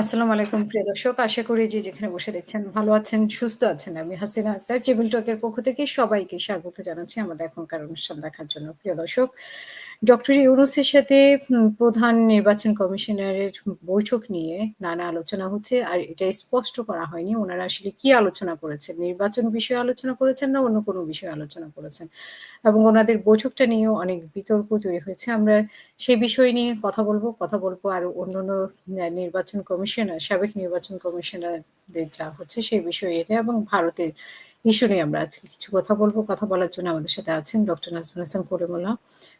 আসসালামু আলাইকুম প্রিয় দর্শক। আশা করি যে যেখানে বসে দেখছেন ভালো আছেন, সুস্থ আছেন। আমি হাসিনা আক্তার টেবিল টকের পক্ষ থেকে সবাইকে স্বাগত জানাচ্ছি আমাদের এখনকার অনুষ্ঠান দেখার জন্য। প্রিয় দর্শক, ডক্টর ইউনুসের সাথে প্রধান নির্বাচন কমিশনারের বৈঠক নিয়ে নানা আলোচনা হচ্ছে। আর এটা স্পষ্ট করা হয়নি ওনারা আসলে কি আলোচনা করেছেন। নির্বাচন বিষয়ে আলোচনা করেছেন না অন্য কোনো বিষয়ে আলোচনা করেছেন। এবং ওনাদের বৈঠকটা নিয়েও অনেক বিতর্ক তৈরি হয়েছে। আমরা সেই বিষয় নিয়ে কথা বলব কথা বলব আর অন্যান্য ন্যা নির্বাচন কমিশনার, সাবেক নির্বাচন কমিশনারদের যা হচ্ছে সেই বিষয়ে এবং ভারতের নিয়ে আমরা আজকে কিছু কথা বলব কথা বলার জন্য আমাদের সাথে আছেন ডক্টর নাজমুল হাসান করিমুল্লাহ,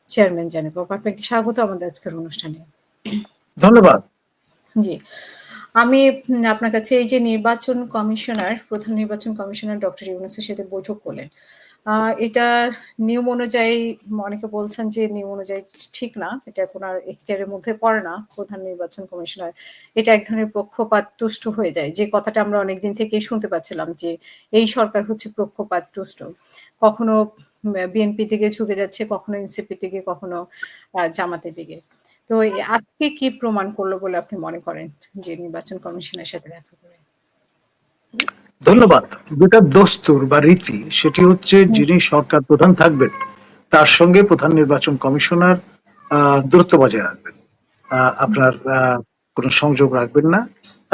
চেয়ারম্যান জানিব আপনাকে স্বাগত আমাদের আজকের অনুষ্ঠানে। ধন্যবাদ। জি। আমি আপনার কাছে এই যে নির্বাচন কমিশনার, প্রধান নির্বাচন কমিশনার ডক্টর ইউনুসের সাথে বৈঠক করলেন। আ এটা নিয়ম অনুযায়ী অনেকে বলছেন যে নিয়ম অনুযায়ী ঠিক না। এটা উনার এখতিয়ারের মধ্যে পড়ে না প্রধান নির্বাচন কমিশনার। এটা এক ধরনের পক্ষপাত তুষ্ট হয়ে যায়। যে কথাটা আমরা অনেকদিন থেকেই শুনতে পাচ্ছিলাম যে এই সরকার হচ্ছে পক্ষপাত তুষ্ট। কখনো বিএনপি দিকে ঝুঁকে যাচ্ছে, কখনো এনসিপি দিকে, কখনো জামাতের দিকে। তো আজকে কি প্রমাণ করল বলে আপনি মনে করেন যে নির্বাচন কমিশনের সাথে দেখা করে? ধন্যবাদ। যেটা দস্তুর বা রীতি, সেটি হচ্ছে যিনি সরকার প্রধান থাকবেন, তার সঙ্গে প্রধান নির্বাচন কমিশনার দূরত্ব বজায় রাখবেন। আপনার কোনো সংযোগ রাখবেন না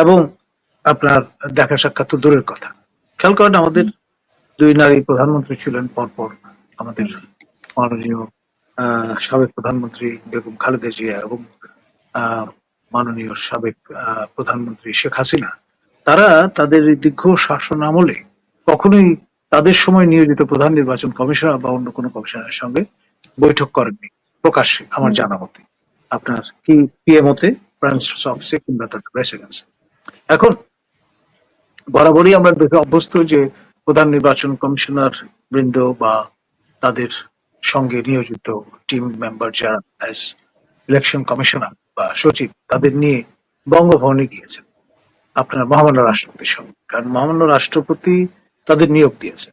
এবং আপনার দেখা সাক্ষাৎ তো দূরের কথা। খেয়াল করেন, আমাদের দুই নারী প্রধানমন্ত্রী ছিলেন, পরপর। আমাদের মাননীয় সাবেক প্রধানমন্ত্রী বেগম খালেদা জিয়া এবং মাননীয় সাবেক প্রধানমন্ত্রী শেখ হাসিনা। তারা তাদের দীর্ঘ শাসন আমলে কখনোই তাদের সময় নিয়োজিত প্রধান নির্বাচন কমিশনার বা অন্য কোনো কমিশনারের সঙ্গে বৈঠক করেননি। প্রকাশ্যে আমার জানা মতে। আপনার কি পিএমওতে প্রাইম মিনিস্টার্স অফিসে কিংবা তার রেসিডেন্সে। এখন বরাবরই আমরা দেখে অভ্যস্ত যে প্রধান নির্বাচন কমিশনার বৃন্দ বা তাদের সঙ্গে নিয়োজিত টিম মেম্বার যারা ইলেকশন কমিশনার বা সচিব তাদের নিয়ে বঙ্গভবনে গিয়েছেন। আপনার মহামান্য রাষ্ট্রপতির সঙ্গে। কারণ মহামান্য রাষ্ট্রপতি তাদের নিয়োগ দিয়েছে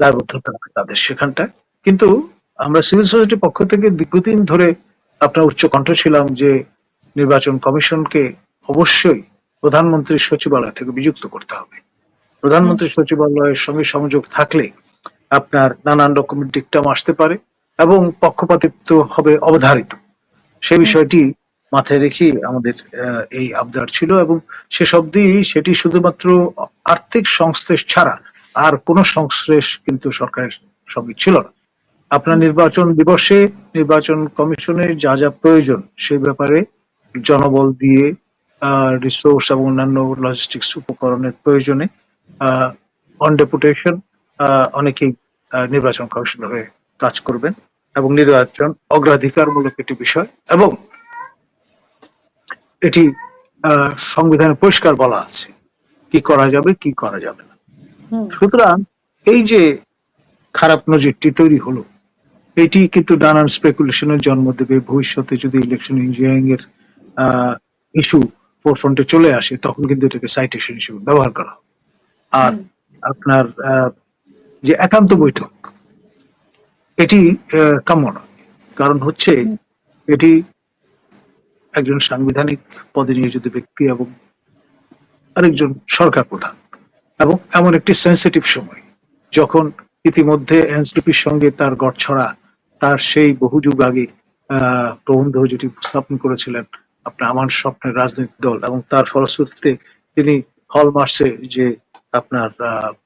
দায়বদ্ধতা তাদের সেখানটায়। কিন্তু আমরা সিভিল সোসাইটির পক্ষ থেকে দীর্ঘদিন ধরে আপনার উচ্চ কণ্ঠ ছিলাম যে নির্বাচন কমিশনকে অবশ্যই প্রধানমন্ত্রীর সচিবালয় থেকে বিযুক্ত করতে হবে। প্রধানমন্ত্রী সচিবালয়ের সঙ্গে সংযোগ থাকলে আপনার নানান রকমের ডিকটাম আসতে পারে এবং পক্ষপাতিত্ব হবে অবধারিত। সে বিষয়টি মাথায় রেখে আমাদের এই আবদার ছিল এবং শেষ অবধি সেটি শুধুমাত্র আর্থিক সংশ্লেষ ছাড়া আর কোনো সংশ্লেষ কিন্তু সরকারের সঙ্গে ছিল না। আপনার নির্বাচন দিবসে নির্বাচন কমিশনের যা, যা প্রয়োজন সে ব্যাপারে জনবল দিয়ে রিসোর্স এবং অন্যান্য লজিস্টিক্স উপকরণের প্রয়োজনে অন ডেপুটেশন অনেকেই নির্বাচন কমিশনার হয়ে কাজ করবেন এবং নির্বাচন অগ্রাধিকারমূলক একটি বিষয় এবং এটি সংবিধানে পরিষ্কার বলা আছে। কি করা যাবে, কি করা যাবে না। সুতরাং এই যে খারাপ নজিরটি তৈরি হলো, এটি কিন্তু নানান স্পেকুলেশন এর জন্ম দেবে। ভবিষ্যতে যদি ইলেকশন ইঞ্জিনিয়ারিং এর ইস্যু ফোরফ্রন্ট চলে আসে তখন কিন্তু এটাকে সাইটেশন হিসেবে ব্যবহার করা হবে। আর আপনার যে একান্ত বৈঠক এটি কাম্য নয়। কারণ হচ্ছে এটি একজন সাংবিধানিক পদে নিয়োজিত ব্যক্তি এবং আরেকজন সরকার প্রধান। এবং এমন একটি সেন্সিটিভ সময় যখন ইতিমধ্যে এনসিপির সঙ্গে তার গড়ছড়া তার সেই বহু যুগ আগে প্রবন্ধ যেটি উপস্থাপন করেছিলেন আপনার আমার স্বপ্নের রাজনৈতিক দল এবং তার ফলশ্রুতিতে তিনি হলমার্কসে যে আপনার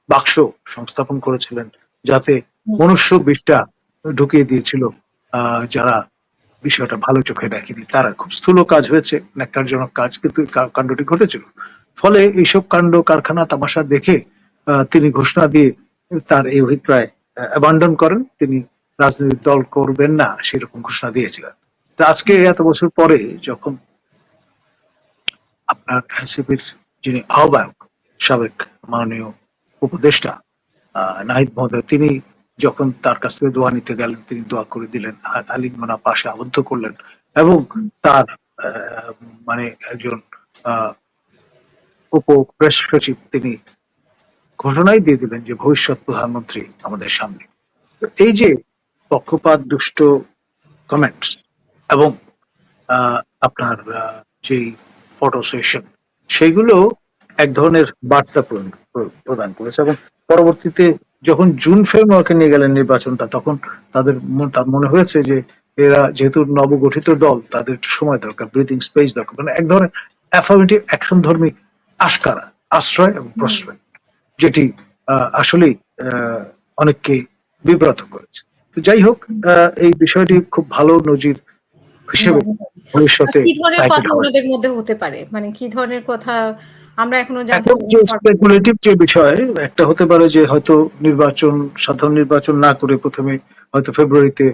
বাক্স সংস্থাপন করেছিলেন যাতে মনুষ্য বিষটা ঢুকিয়ে দিয়েছিল যারা বিষয়টা ভালো চোখে দেখেনি। তারা খুব স্থূল কাজ হয়েছে, ন্যাক্কারজনক কাজ কিন্তু কাণ্ডটি ঘটেছিল। ফলে এইসব কাণ্ড কারখানা তামাশা দেখে তিনি ঘোষণা দিয়ে তার এই অভিপ্রায় অ্যাবান্ডন করেন। তিনি রাজনৈতিক দল করবেন না সেরকম ঘোষণা দিয়েছিলেন। তো আজকে এত বছর পরে যখন আপনার এনসিপির যিনি আহ্বায়ক সাবেক মাননীয় উপদেষ্টা নাহিদ মহোদয় তিনি যখন তার কাছ থেকে দোয়া নিতে গেলেন, তিনি দোয়া করে দিলেন। আলিঙ্গনা পাশে আবদ্ধ করলেন এবং তার মানে একজন উপ প্রেস সচিব তিনি ঘোষণাই দিয়ে দিলেন যে ভবিষ্যৎ প্রধানমন্ত্রী আমাদের সামনে। এই যে পক্ষপাত, দুষ্ট কমেন্টস এবং আপনার যেই ফটো সেশন সেইগুলো এক ধরনের বার্তা প্রদান করেছে এবং পরবর্তীতে যখন জুন ফ্রেমওয়ার্কে নিয়ে গেলেন নির্বাচনটা তখন তাদের তার মনে হয়েছে যে এরা যেহেতু নবগঠিত দল তাদের সময় দরকার ব্রিদিং স্পেস দরকার। মানে এক ধরনের অ্যাফার্মেটিভ অ্যাকশন ধর্মী আশকারা আশ্রয় এবং প্রশ্রয় যেটি আসলেই আহ, অনেককে বিব্রত করেছে। তো যাই হোক আহ, এই বিষয়টি খুব ভালো নজির হিসেবে ভবিষ্যতে কি ধরনের কথা। ওনাদের মধ্যে হতে পারে? মানে কি ধরনের কথা আমরা এখনও এখন যে স্পেকুলেটিভ যে বিষয় একটা হতে পারে যে হয়তো নির্বাচন সাধারণ নির্বাচন না করে প্রথমে হয়তো ফেব্রুয়ারিতে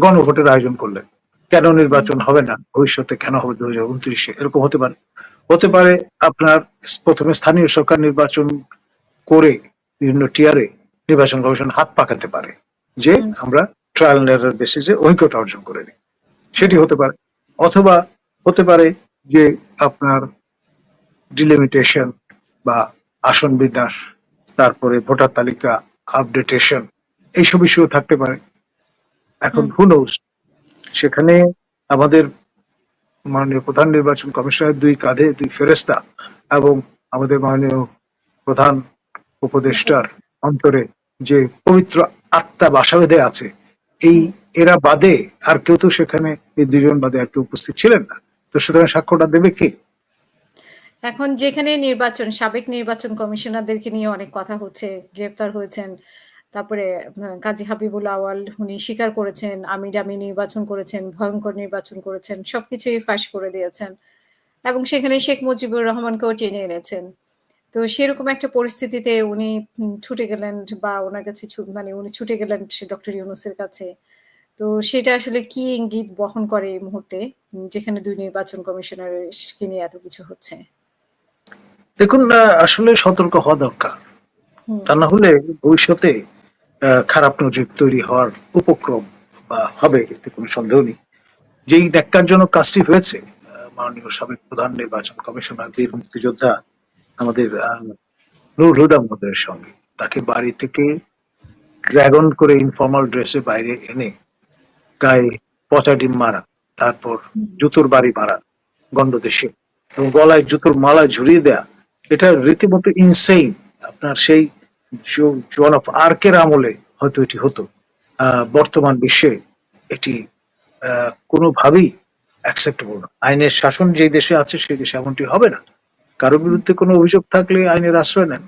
গণভোটের আয়োজন করলেন। কেন নির্বাচন হবে না? ভবিষ্যতে কেন হবে দু হাজার উনত্রিশে? এরকম হতে পারে। হতে পারে আপনার প্রথমে স্থানীয় সরকার নির্বাচন করে বিভিন্ন টিয়ারে নির্বাচন কমিশন হাত পাকাতে পারে যে আমরা ট্রায়াল এন্ড বেসিসে অভিজ্ঞতা অর্জন করে নিই। সেটি হতে পারে। অথবা হতে পারে যে আপনার ডিলিমিটেশন বা আসন বিন্যাস তারপরে ভোটার তালিকা আপডেটেশন এইসব ইস্যু থাকতে পারে। এখন। হুনোস সেখানে আমাদের মাননীয় প্রধান নির্বাচন কমিশনের দুই কাঁধে দুই ফেরেস্তা এবং আমাদের মাননীয় প্রধান উপদেষ্টার অন্তরে যে পবিত্র আত্মা বাসা বেঁধে আছে এই এরা বাদে আর কেউ তো সেখানে এই দুজন বাদে আর কেউ উপস্থিত ছিলেন না। তো সুতরাং সাক্ষ্যটা দেবে কে? এখন যেখানে নির্বাচন, সাবেক নির্বাচন কমিশনারদেরকে নিয়ে অনেক কথা হচ্ছে। গ্রেপ্তার হয়েছেন, তারপরে কাজী হাবিবুল আওয়াল, উনি স্বীকার করেছেন আমি নির্বাচন করেছেন, ভয়ঙ্কর নির্বাচন করেছেন, সবকিছুই ফাঁস করে দিয়েছেন। এবং সেখানে শেখ মুজিবুর রহমানকেও টেনে এনেছেন। তো সেরকম একটা পরিস্থিতিতে উনি ছুটে গেলেন বা ওনার কাছে মানে উনি ছুটে গেলেন ডক্টর ইউনুসের কাছে। তো সেটা আসলে কি ইঙ্গিত বহন করে এই মুহূর্তে, যেখানে দুই নির্বাচন কমিশনারের নিয়ে এত কিছু হচ্ছে? দেখুন আসলে সতর্ক হওয়া দরকার। তা না হলে ভবিষ্যতে আহ, খারাপ নজর তৈরি হওয়ার উপক্রম বা হবে এতে কোনো সন্দেহ নেই। যেই ন্যাক্কারজনক কাজটি হয়েছে মাননীয় সাবেক প্রধান নির্বাচন কমিশনার বীর মুক্তিযোদ্ধা আমাদের নূর হুদা মহোদয়ের সঙ্গে। তাকে বাড়ি থেকে ড্রাগন করে ইনফর্মাল ড্রেসে বাইরে এনে গায়ে পচা ডিম মারা তারপর জুতোর বাড়ি মারা গন্ডদেশে এবং গলায় জুতোর মালা ঝুরিয়ে দেয়া এটা রীতিমতো ইনসেইন আপনার সেই জন অফ আর্কের আমলে হয়তো এটি হতো। বর্তমান বিশ্বে এটি কোনোভাবেই অ্যাকসেপ্টেবল না। আইনের শাসন যে দেশে আছে, সেই দেশে এমনটি হবে না। কারও বিরুদ্ধে কোনো অভিযোগ থাকলে আইনের আশ্রয় নেন।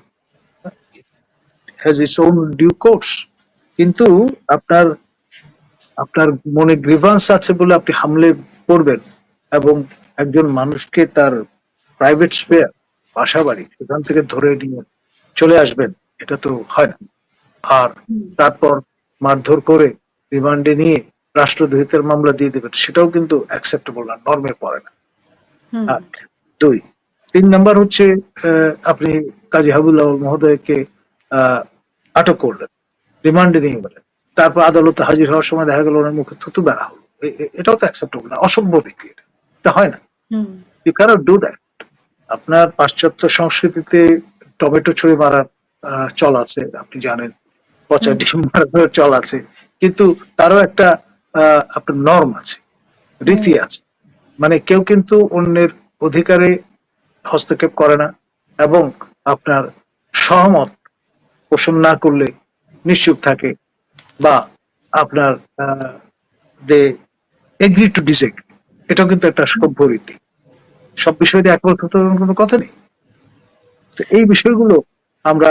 Has its own due course কিন্তু আপনার আপনার মনে গ্রিভান্স আছে বলে আপনি হামলে পড়বেন এবং একজন মানুষকে তার প্রাইভেট স্পেয়ার বাসা বাড়ি সেখান থেকে ধরে নিয়ে চলে আসবেন এটা তো হয় না। আর তারপর মারধর করে রিমান্ডে নিয়ে রাষ্ট্রদ্রোহিতার মামলা দিয়ে দেবেন সেটাও কিন্তু অ্যাকসেপ্টেবল না নর্মে পড়ে না। দুই তিন নাম্বার হচ্ছে আপনি কাজী হাবুল্লাহ মহোদয়কে আহ, আটক করলেন রিমান্ডে নিয়ে গেলেন। তারপর আদালতে হাজির হওয়ার সময় দেখা গেল ওনার মুখে থুতু বেড়া হলো। এটাও তো অ্যাকসেপ্টেবল না রীতি এটা। হয় না। ইউ ক্যানট ডু দ্যাট আপনার পাশ্চাত্য সংস্কৃতিতে টমেটো ছুঁড়ে মারার আহ, চল আছে আপনি জানেন। পচা। ডিম মারার চল আছে। কিন্তু তারও একটা আহ, আপনার নর্ম আছে রীতি আছে। মানে কেউ কিন্তু অন্যের অধিকারে হস্তক্ষেপ করে না এবং আপনার সহমত পোষণ না করলে নিশ্চুপ থাকে বা আপনার দে এগ্রি টু ডিসএগ্রি এটাও কিন্তু একটা সভ্য রীতি। সব বিষয় একমত হতে কোনো কথা নেই। তো এই বিষয়গুলো আমরা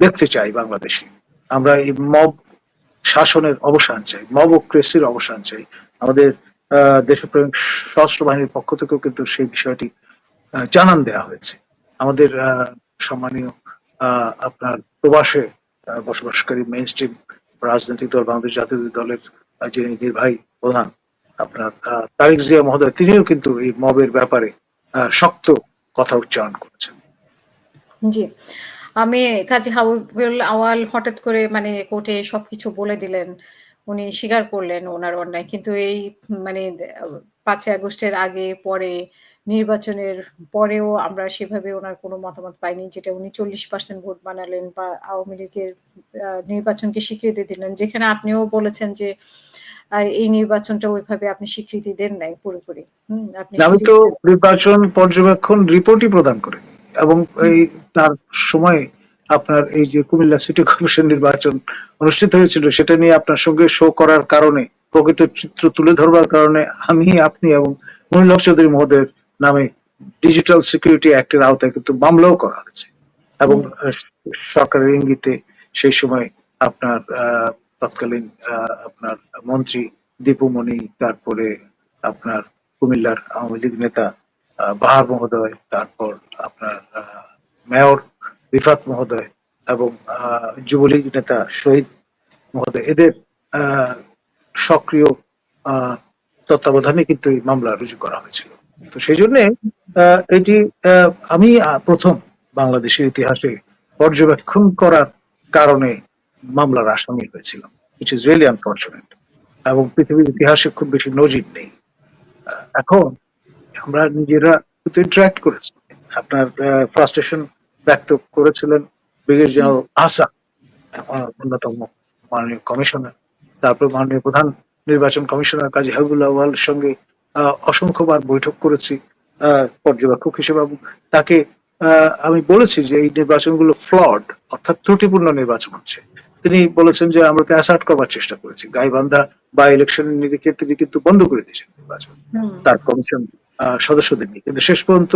দেখতে চাই বাংলাদেশে। আমরা এই মব শাসনের অবসান চাই মব ও ক্রেসির অবসান চাই। আমাদের দেশপ্রেমিক সশস্ত্র বাহিনীর পক্ষ থেকেও কিন্তু সেই বিষয়টি জানান দেওয়া হয়েছে। আমাদের সম্মানীয় আপনার প্রবাসে বসবাসকারী মেইন স্ট্রিম রাজনৈতিক দল, বাংলাদেশ জাতীয় দলের যিনি নির্বাহী প্রধান, আপনার তারিক জিয়া মহোদয়, তিনিও কিন্তু এই মবের ব্যাপারে শক্ত কথা উচ্চারণ করেছেন। জি। আমি কাজী হাবিবুল আওয়াল হঠাৎ করে মানে কোর্টে সবকিছু বলে দিলেন উনি স্বীকার করলেন ওনার অন্যায়। কিন্তু এই মানে পাঁচই আগস্টের আগে পরে নির্বাচনের পরেও আমরা সেভাবে ওনার কোনো মতামত পাইনি যেটা উনি চল্লিশ পার্সেন্ট ভোট বানালেন বা আওয়ামী লীগের আহ, নির্বাচনকে স্বীকৃতি দিলেন। যেখানে আপনিও বলেছেন যে আর এই নির্বাচনটা ওইভাবে আপনি স্বীকৃতি দেন নাই পুরোপুরি। আমি তো নির্বাচন পর্যবেক্ষণ রিপোর্টই প্রদান করিনি এবং এই তার সময় আপনার এই যে কুমিল্লা সিটি কর্পোরেশন নির্বাচন অনুষ্ঠিত হয়েছিল সেটা নিয়ে আপনার সঙ্গে শো করার কারণে প্রকৃত চিত্র তুলে ধরবার কারণে আমি আপনি এবং মনিল হক চৌধুরী মহোদয়ের নামে ডিজিটাল সিকিউরিটি অ্যাক্টের আওতায় কিন্তু মামলাও করা হয়েছে। এবং সরকারের ইঙ্গিতে সেই সময় আপনার আহ, তৎকালীন আপনার মন্ত্রী দীপুমণি, তারপরে আপনার কুমিল্লার আওয়ামী লীগ নেতা বাহার মহোদয়, তারপর আপনার মেয়র রিফাত মহোদয় এবং যুবলীগ নেতা শহীদ মহোদয়। এদের সক্রিয় তত্ত্বাবধানে কিন্তু এই মামলা রুজু করা হয়েছিল। তো সেই জন্য এটি আমি প্রথম বাংলাদেশের ইতিহাসে পর্যবেক্ষণ করার কারণে মামলার আসামি হয়েছিলাম উইচ ইজ রিয়েলি আনফর্চুনেট এবং পৃথিবীর ইতিহাসে খুব বেশি নজির নেই। এখন আমরা নিজেরা ইন্টারাক্ট করেছি। আপনার ফ্রাস্ট্রেশন ব্যক্ত করেছিলেন ব্রিগেড জেনারেল আসা অন্যতম মাননীয় কমিশনার। তারপর মাননীয় প্রধান নির্বাচন কমিশনার কাজী হাবিবুল্লাহ আওয়ালের সঙ্গে অসংখ্যবার বৈঠক করেছি পর্যবেক্ষক হিসেবে। তাকে আমি বলেছি যে এই নির্বাচনগুলো ফ্লড অর্থাৎ ত্রুটিপূর্ণ নির্বাচন হচ্ছে। তিনি বলেছেন যে আমরা তো অ্যাসার্ট করবার চেষ্টা করেছি। গাইবান্ধা বা ইলেকশন নিরিখে তিনি কিন্তু বন্ধ করে দিয়েছেন নির্বাচন। তার কমিশন আহ, সদস্যদের নিয়ে। কিন্তু শেষ পর্যন্ত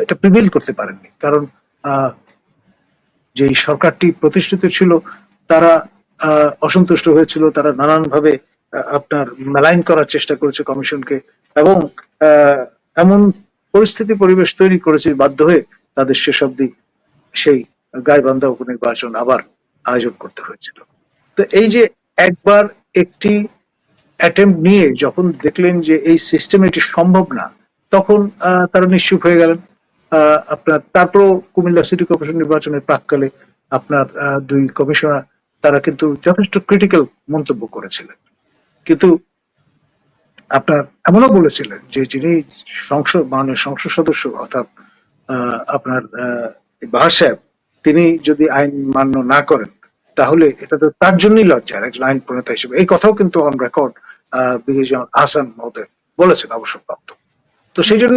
এটা প্রিভেল করতে পারেননি। কারণ যে সরকারটি প্রতিষ্ঠিত ছিল তারা অসন্তুষ্ট হয়েছিল। তারা নানানভাবে আপনার মেলাইন করার চেষ্টা করেছে কমিশনকে এবং আহ, এমন পরিস্থিতি পরিবেশ তৈরি করেছে বাধ্য হয়ে তাদের শেষ অব্দি সেই গাইবান্ধা উপনির্বাচন আবার আয়োজন করতে হয়েছিল। তো এই যে একবার একটি অ্যাটেম্প নিয়ে যখন দেখলেন যে এই সিস্টেম এটি সম্ভব না, তখন তারা নিশ্চুপ হয়ে গেলেন। আপনার, তারপরও কুমিল্লা সিটি কর্পোরেশন নির্বাচনের প্রাককালে আপনার দুই কমিশনার তারা কিন্তু যথেষ্ট ক্রিটিক্যাল মন্তব্য করেছিলেন। কিন্তু আপনার এমনও বলেছিলেন যে যিনি সংসদ, মাননীয় সংসদ সদস্য অর্থাৎ আপনার বাহার সাহেব তিনি যদি আইন মান্য না করেন তাহলে এটা তো তার জন্যই লজ্জার একজন আইন প্রণেতা হিসেবে। এই কথাও কিন্তু অন রেকর্ড ব্রিগেডিয়ার আহসান মহোদয় বলেছেন অবসরপ্রাপ্ত। তো সেই জন্য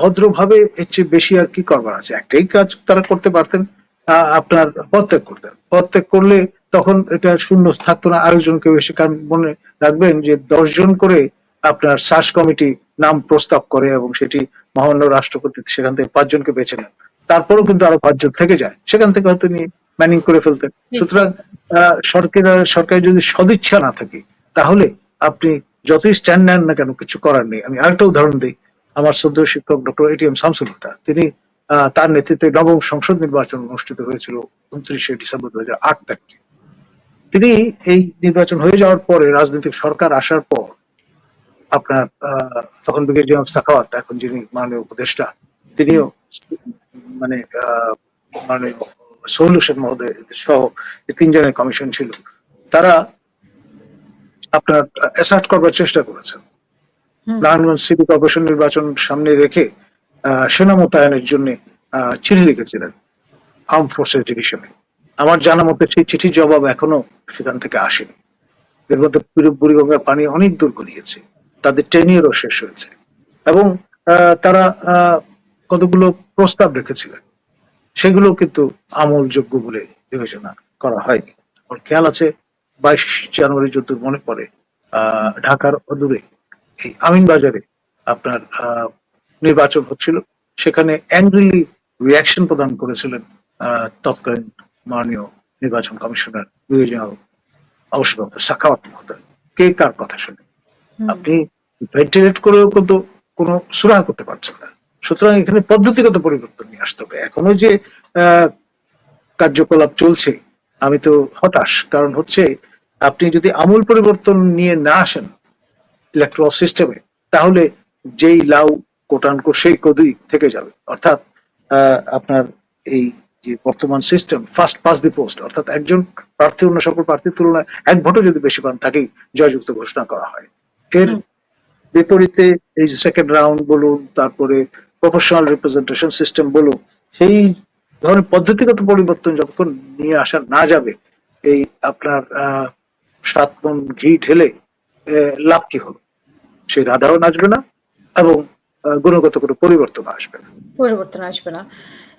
ভদ্রভাবে এর চেয়ে বেশি আর কি করবার আছে? একটাই কাজ তারা করতে পারতেন আহ, আপনার পদত্যাগ করতেন। পদত্যাগ করলে তখন এটা শূন্য থাকতো না আরেকজনকে বেশি কারণ মনে রাখবেন যে দশজন করে আপনার সার্চ কমিটি নাম প্রস্তাব করে এবং সেটি মহামান্য রাষ্ট্রপতি সেখান থেকে পাঁচজনকে বেছে নেন। তারপরেও কিন্তু আরও পাঁচজন থেকে যায়। সেখান থেকে হয়তো নিয়ে ম্যানিং করে ফেলতেন। সুতরাং সরকার সরকারের যদি সদিচ্ছা না থাকে তাহলে আপনি যতই স্ট্যান্ড নেন না কেন কিছু করার নেই। আমি আরেকটা উদাহরণ দিই। আমার শ্রদ্ধ শিক্ষক ডক্টর এটিএম শামসুল হুদা তিনি তার নেতৃত্বে নবম সংসদ নির্বাচন অনুষ্ঠিত হয়েছিল উনত্রিশে ডিসেম্বর দু হাজার আট তারিখে। তিনি এই নির্বাচন হয়ে যাওয়ার পরে রাজনৈতিক সরকার আসার পর আপনার আহ, তখন ব্রিগেড জেনারেল সাখাওয়াত এখন যিনি মাননীয় উপদেষ্টা তিনিও মানে মানে সলিউশন মহোদয় সহ যে তিনজনের কমিশন ছিল তারা আপনার অ্যাসার্ট করবার চেষ্টা করেছেন। নারায়ণগঞ্জ সিটি কর্পোরেশন নির্বাচন সামনে রেখে সেনা মোতায়েনের জন্য চিঠি লিখেছিলেন আর্ম ফোর্সেস ডিভিশনে আমার জানা মতে সেই চিঠির জবাব এখনও সেখান থেকে আসেনি। এর মধ্যে বুড়িগঙ্গার পানি অনেক দূর গড়িয়েছে। তাদের টেনিয়রও শেষ হয়েছে। এবং আহ, তারা আহ, কতগুলো প্রস্তাব রেখেছিলেন? সেগুলো কিন্তু আমলযোগ্য বলে বিবেচনা করা হয়নি। আমার খেয়াল আছে বাইশ জানুয়ারি যত মনে পড়ে আহ, ঢাকার অদূরে এই আমিন বাজারে আপনার নির্বাচন হচ্ছিল। সেখানে অ্যাংরিলি রিয়াকশন প্রদান করেছিলেন আহ, তৎকালীন মাননীয় নির্বাচন কমিশনার বিবেচনাল অবসরপ্রাপ্ত সাখাওয়াত মহোদয়। কে কার কথা শুনে? আপনি ভেন্টিলেট করেও কিন্তু কোনো সুরাহা করতে পারছেন না। সুতরাং এখানে পদ্ধতিগত পরিবর্তন নিয়ে আসতে হবে। এখনও যে কার্যকলাপ চলছে আমি তো হতাশ। কারণ হচ্ছে আপনি যদি আমূল পরিবর্তন নিয়ে না আসেন ইলেকট্রাল সিস্টেমে তাহলে যেই লাউ কোটানকো সেই কদুই থেকে যাবে। অর্থাৎ আপনার এই যে বর্তমান system first past the post অর্থাৎ একজন প্রার্থী অন্য সকল প্রার্থীর তুলনায় এক ভোটও যদি বেশি পান তাকেই জয়যুক্ত ঘোষণা করা হয়। এর বিপরীতে এই যে সেকেন্ড রাউন্ড বলুন তারপরে প্রফেশনাল রিপ্রেজেন্টেশন সিস্টেম বলুন সেই ধরনের পদ্ধতিগত পরিবর্তন যতক্ষণ নিয়ে আসা না যাবে এই আপনার আহ সাত মন ঘি ঢেলে লাভ কি হলো সেই রাধাও নাচবে না এবং গুণগত কোনো পরিবর্তন আসবে না পরিবর্তন আসবে না।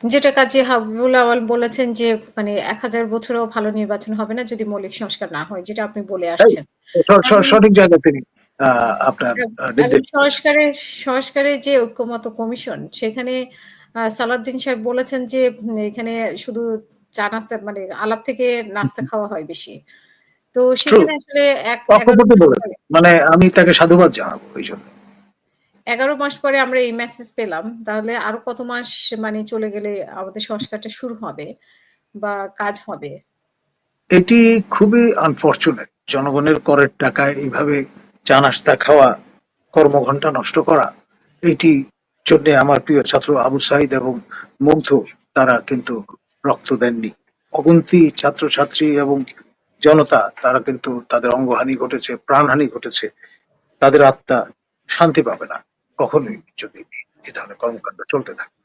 যেটা কাজে হাবিবুল আওয়াল বলেছেন যে মানে ১০০০ বছরেও ভালো নির্বাচন হবে না যদি মৌলিক সংস্কার না হয়। যেটা আপনি বলে আসছেন। সঠিক জায়গা তিনি আপনার এবং নির্দেশ সংস্কারের সংস্কারের যে ঐক্যমত কমিশন সেখানে সালাউদ্দিন সাহেব বলেছেন যে এখানে শুধু চা নাস্তা মানে আলাপ থেকে নাস্তা খাওয়া হয় বেশি। তো সেখানে আসলে এক এগারো মাস পরে মানে আমি তাকে সাধুবাদ জানাব এই জন্য। এগারো মাস পরে আমরা এই মেসেজ পেলাম। তাহলে আরও কত মাস মানে চলে গেলে আমাদের সংস্কারটা শুরু হবে বা কাজ হবে? এটি খুবই আনফরচুনেট জনগণের করের টাকায় এইভাবে চা নাস্তা খাওয়া, কর্মঘণ্টা নষ্ট করা, এটি জন্য আমার প্রিয় ছাত্র আবু সাইদ এবং মুগ্ধ তারা কিন্তু রক্ত দেননি। অগুন্তি, ছাত্রছাত্রী এবং জনতা তারা কিন্তু তাদের অঙ্গহানি ঘটেছে, প্রাণহানি ঘটেছে। তাদের আত্মা শান্তি পাবে না, কখনোই যদি এই ধরনের কর্মকাণ্ড চলতে থাকে।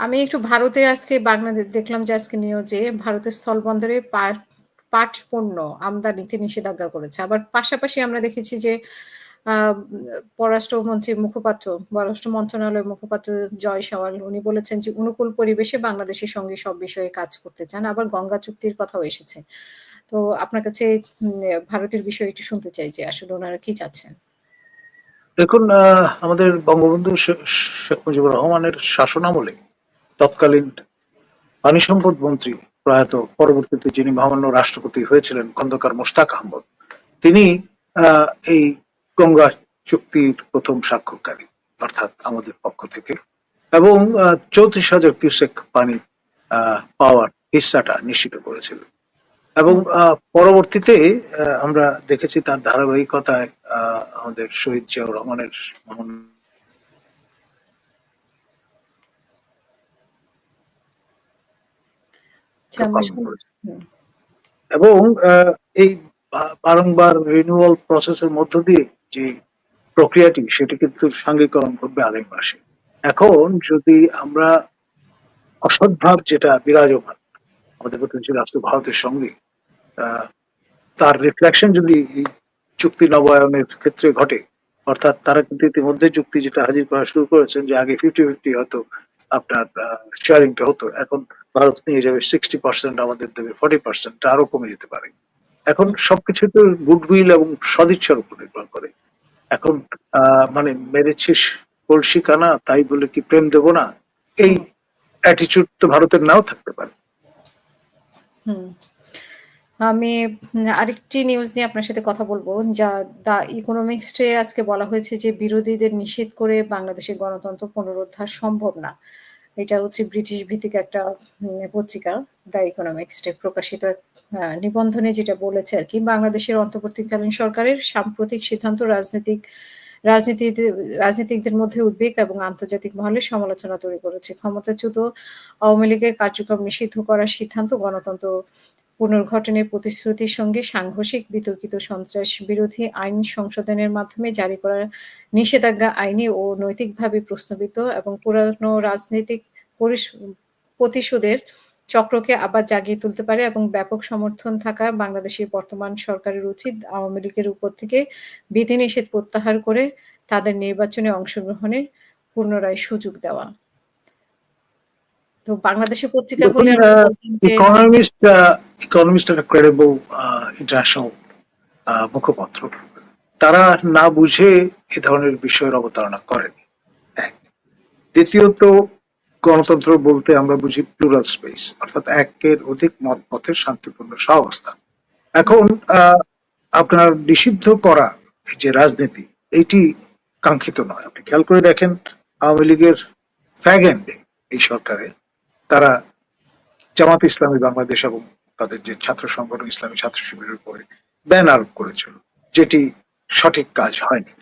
আমি একটু ভারতে আজকে বাংলাদেশ দেখলাম যে আজকে নিউজে ভারতের স্থলবন্দরে পাট পাট পণ্য আমদানিতে নিষেধাজ্ঞা করেছে। আবার পাশাপাশি আমরা দেখেছি যে পররাষ্ট্রমন্ত্রী মুখপাত্র, পররাষ্ট্র মন্ত্রণালয়ের মুখপাত্র জয় সাওয়াল, উনি বলেছেন যে, অনুকূল পরিবেশে বাংলাদেশের সঙ্গে সব বিষয়ে কাজ করতে চান। আবার গঙ্গা চুক্তির কথাও এসেছে। তো আপনার কাছে ভারতের বিষয়ে একটু শুনতে চাই যে, আসলে ওনারা কি চাচ্ছেন? দেখুন আমাদের বঙ্গবন্ধু শেখ মুজিবুর রহমানের শাসনামলে তৎকালীন পানি সম্পদ মন্ত্রী প্রয়াত পরবর্তীতে যিনি মহামান্য রাষ্ট্রপতি হয়েছিলেন, খন্দকার মোশতাক আহমদ, তিনি এই গঙ্গা চুক্তির প্রথম স্বাক্ষরকারী অর্থাৎ আমাদের পক্ষ থেকে। এবং চৌত্রিশ হাজার কিউসেক পানি পাওয়ার হিস্সাটা নিশ্চিত করেছিলেন এবং পরবর্তীতে আমরা দেখেছি তার ধারাবাহিকতায় আমাদের শহীদ জিয়াউর রহমানের মহান আচ্ছা, আমরা পালন শুন- করেছে। হুম। এবং আহ, এই বারংবার রিনিউয়াল প্রসেসের মধ্য দিয়ে যে প্রক্রিয়াটি সেটি কিন্তু সাঙ্গীকরণ করবে আগামী মাসে। এখন যদি আমরা অসদ্ভাব যেটা বিরাজমান আমাদের প্রতিবেশী রাষ্ট্র ভারতের সঙ্গে আহ, তার রিফ্লেকশন যদি এই চুক্তি নবায়নের ক্ষেত্রে ঘটে অর্থাৎ তারা কিন্তু ইতিমধ্যে চুক্তি যেটা হাজির করা শুরু করেছেন যে আগে ফিফটি ফিফটি হয়তো আপনার শেয়ারিংটা হতো। এখন ভারত নিয়ে যাবে সিক্সটি পার্সেন্ট আমাদের দেবে ফর্টি পার্সেন্ট আরও কমে যেতে পারে। এখন সবকিছু তো গুডউইল এবং সদিচ্ছার উপর নির্ভর করে। এখন মানে মেরেছিস কলসি কানা, তাই বলে কি প্রেম দেব না? এই অ্যাটিচিউড তো ভারতের নাও থাকতে পারে। হুম। আমি আরেকটি নিউজ নিয়ে আপনার সাথে কথা বলব, যা দা ইকোনমিক্সে আজকে বলা হয়েছে যে বিরোধীদের নিষেধ করে বাংলাদেশের গণতন্ত্র পুনরুদ্ধার সম্ভব না। এটা হচ্ছে ব্রিটিশ ভিত্তিক একটা পত্রিকা, দ্য ইকোনমিক্সে প্রকাশিত নিবন্ধনে যেটা বলেছে আর কি, বাংলাদেশের অন্তর্বর্তীকালীন সরকারের সাম্প্রতিক সিদ্ধান্ত রাজনৈতিক রাজনীতিদের রাজনীতিকদের মধ্যে উদ্বেগ এবং আন্তর্জাতিক মহলে সমালোচনা তৈরি করেছে। ক্ষমতাচ্যুত আওয়ামী লীগের কার্যক্রম নিষিদ্ধ করার সিদ্ধান্ত গণতন্ত্র পুনর্গঠনের প্রতিশ্রুতির সঙ্গে সাংঘর্ষিক বিতর্কিত সন্ত্রাস বিরোধী আইন সংশোধনের মাধ্যমে জারি করা নিষেধাজ্ঞা আইনি ও নৈতিকভাবে প্রশ্নবিদ্ধ এবং পুরানো রাজনৈতিক প্রতিশোধের চক্রকে আবার জাগিয়ে তুলতে পারে এবং ব্যাপক সমর্থন থাকা বাংলাদেশের বর্তমান সরকারের উচিত আওয়ামী লীগের উপর থেকে বিধিনিষেধ প্রত্যাহার করে তাদের নির্বাচনে অংশগ্রহণের পুনরায় সুযোগ দেওয়া। তো বাংলাদেশের পত্রিকা বলে ইকোনমিস্ট ইকোনমিস্ট একটা ক্রেডিবল ইন্টারন্যাশনাল মুখপাত্র। তারা না বুঝে এ ধরনের বিষয়ের অবতারণা করেনি। এক। দ্বিতীয়ত গণতন্ত্র বলতে আমরা বুঝি প্লুরাল স্পেস অর্থাৎ একের অধিক মত পথের শান্তিপূর্ণ সহাবস্থান এখন আহ, আপনার নিষিদ্ধ করা এই যে রাজনীতি এইটি কাঙ্ক্ষিত নয়। আপনি খেয়াল করে দেখেন আওয়ামী লীগের ফ্যাগ এই সরকারের তারা জামাত ইসলামী বাংলাদেশ এবং তাদের যে ছাত্র সংগঠন, ইসলামী ছাত্র শিবিরের উপরে ব্যান আরোপ করেছিল, যেটি সঠিক কাজ হয়নি।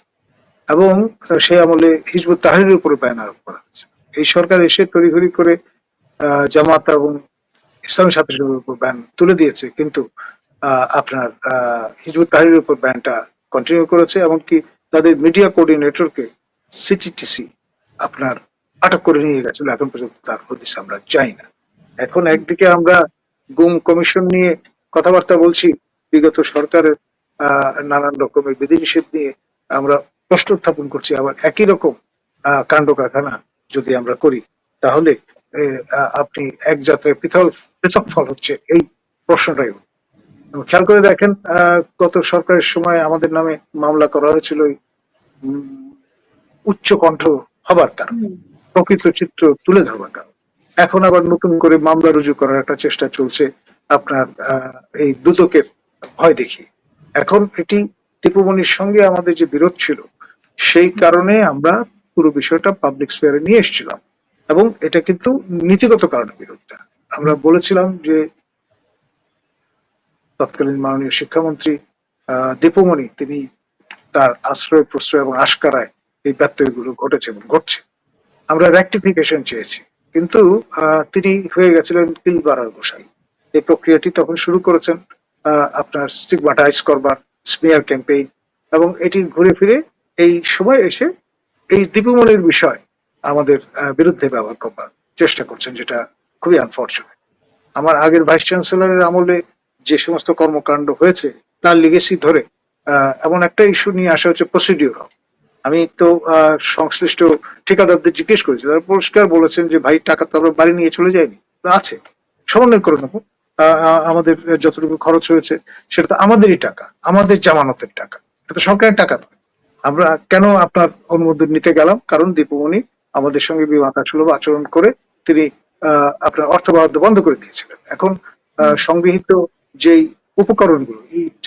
এবং সে আমলে হিজবুত তাহরির উপরে ব্যান আরোপ করা হয়েছে। এই সরকার এসে তড়িঘড়ি করে জামাত এবং ইসলামী ছাত্র শিবিরের উপর ব্যান তুলে দিয়েছে, কিন্তু আপনার হিজবুত তাহরির উপর ব্যানটা কন্টিনিউ করেছে, এমনকি তাদের মিডিয়া কোঅর্ডিনেটরকে সিটিটিসি আপনার আটক করে নিয়ে গেছিল, এখন পর্যন্ত তার হদিস আমরা চাই না। এখন একদিকে আমরা গুম কমিশন নিয়ে কথাবার্তা বলছি, বিগত সরকারের নানান রকমের বিধিনিষেধ নিয়ে আমরা প্রশ্ন উত্থাপন করছি, আবার একই রকম কাণ্ড কারখানা যদি আমরা করি, তাহলে আপনি এক যাত্রায় পৃথক পৃথক ফল হচ্ছে, এই প্রশ্নটাই খেয়াল করে দেখেন গত সরকারের সময় আমাদের নামে মামলা করা হয়েছিল উচ্চ কণ্ঠ হবার কারণে। প্রকৃত চিত্র তুলে ধরবার কারণ এখন আবার নতুন করে মামলা রুজু করার একটা চেষ্টা চলছে আপনার এই দুদকের ভয় দেখি এখন এটি টিপুমনির সঙ্গে আমাদের যে বিরোধ ছিল, সেই কারণে আমরা পুরো বিষয়টা পাবলিক স্পেয়ারে নিয়ে এসেছিলাম। এবং এটা কিন্তু নীতিগত কারণে বিরোধটা। আমরা বলেছিলাম যে তৎকালীন মাননীয় শিক্ষামন্ত্রী দীপুমণি, তিনি তার আশ্রয় প্রশ্রয় এবং আশকারায় এই ব্যত্যয়গুলো ঘটেছে এবং ঘটছে। আমরা রেকটিফিকেশন চেয়েছি। কিন্তু তিনি হয়ে গেছিলেন কিলবারার গোসাই। এই প্রক্রিয়াটি তখন শুরু করেছেন আপনার স্টিগমাটাইজ করবার স্মিয়ার ক্যাম্পেইন এবং এটি ঘুরে ফিরে এই সময় এসে এই দীপুমণির বিষয় আমাদের বিরুদ্ধে ব্যবহার করবার চেষ্টা করছেন, যেটা খুবই আনফর্চুনেট আমার আগের ভাইস চ্যান্সেলরের আমলে যে সমস্ত কর্মকাণ্ড হয়েছে, তার লিগেসি ধরে এমন একটা ইস্যু নিয়ে আসা হচ্ছে প্রসিডিউর আমি তো সংশ্লিষ্ট ঠিকাদারদের জিজ্ঞেস করেছি। তারা পরিষ্কার বলেছেন যে ভাই টাকা তো আমরা বাড়ি নিয়ে চলে যাইনি। তা আছে। সমন্বয় করে নেব। আমাদের যতটুকু খরচ হয়েছে সেটা তো আমাদেরই টাকা আমাদের জামানতের টাকা। এটা তো সরকারের টাকা নয়। আমরা কেন আপনার অনুমোদন নিতে গেলাম? কারণ দীপমণি আমাদের সঙ্গে বিমাতা সুলভ আচরণ করে তিনি আহ, আপনার অর্থ বরাদ্দ বন্ধ করে দিয়েছিলেন। এখন সংগৃহীত যেই উপকরণগুলো ইট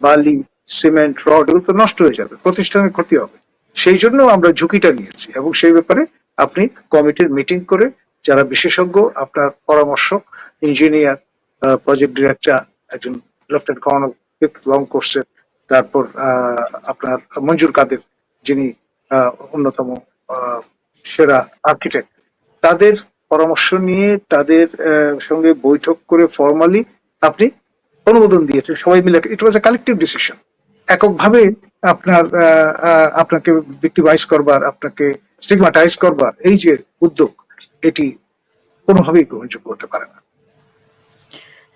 বালি সিমেন্ট রড এগুলো তো নষ্ট হয়ে যাবে প্রতিষ্ঠানের ক্ষতি হবে। সেই জন্য আমরা ঝুঁকিটা নিয়েছি এবং সেই ব্যাপারে আপনি কমিটির মিটিং করে যারা বিশেষজ্ঞ, আপনার পরামর্শক, ইঞ্জিনিয়ার প্রজেক্ট ডিরেক্টর একজন লেফটেন্যান্ট কর্নেল লং কোর্সের তারপর আপনার মঞ্জুর কাদের, যিনি অন্যতম সেরা আর্কিটেক্ট তাদের পরামর্শ নিয়ে তাদের সঙ্গে বৈঠক করে ফর্মালি আপনি অনুমোদন দিয়েছেন সবাই মিলে। ইট ওয়াজ এ কালেকটিভ ডিসিশন এককভাবে আপনার আপনাকে ভিক্টিমাইজ করবার আপনাকে স্টিগমাটাইজ করবার এই যে উদ্যোগ এটি কোনোভাবেই গ্রহণযোগ্য হতে পারে না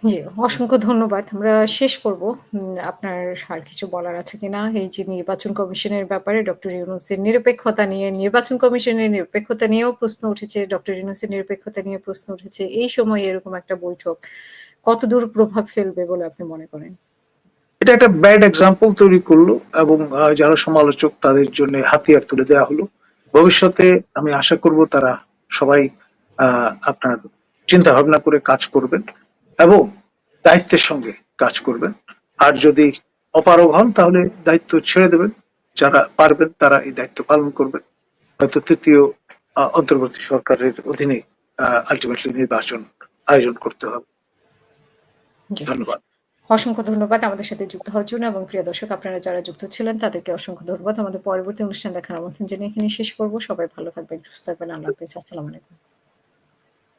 জি, অসংখ্য ধন্যবাদ। আমরা শেষ করব। আপনার আর কিছু বলার আছে কিনা? এই যে নির্বাচন কমিশনের ব্যাপারে ডক্টর ইউনুসের নিরপেক্ষতা নিয়ে নির্বাচন কমিশনের নিরপেক্ষতা নিয়েও প্রশ্ন উঠেছে। ডক্টর ইউনূসের নিরপেক্ষতা নিয়ে প্রশ্ন উঠেছে। এই সময় এরকম একটা বৈঠক কতদূর প্রভাব ফেলবে বলে আপনি মনে করেন? এটা একটা ব্যাড এক্সাম্পল তৈরি করল এবং যারা সমালোচক তাদের জন্য হাতিয়ার তুলে দেওয়া হলো। ভবিষ্যতে আমি আশা করব তারা সবাই আহ, আপনার চিন্তা ভাবনা করে কাজ করবেন এবং দায়িত্বের সঙ্গে কাজ করবেন। আর যদি অপারগ হন তাহলে দায়িত্ব ছেড়ে দেবেন। যারা পারবেন তারা এই দায়িত্ব পালন করবেন। হয়তো তৃতীয় অন্তর্বর্তী সরকারের অধীনে আলটিমেটলি নির্বাচন আয়োজন করতে হবে। ধন্যবাদ। অসংখ্য ধন্যবাদ আমাদের সাথে যুক্ত হওয়ার জন্য এবং প্রিয় দর্শক আপনারা যারা যুক্ত ছিলেন তাদেরকে অসংখ্য ধন্যবাদ। আমাদের পরবর্তী অনুষ্ঠান দেখার আমন্ত্রণ জেনে এখানে শেষ করব সবাই ভালো থাকবেন, সুস্থ থাকবেন। আল্লাহ হাফিজ আসসালামু আলাইকুম।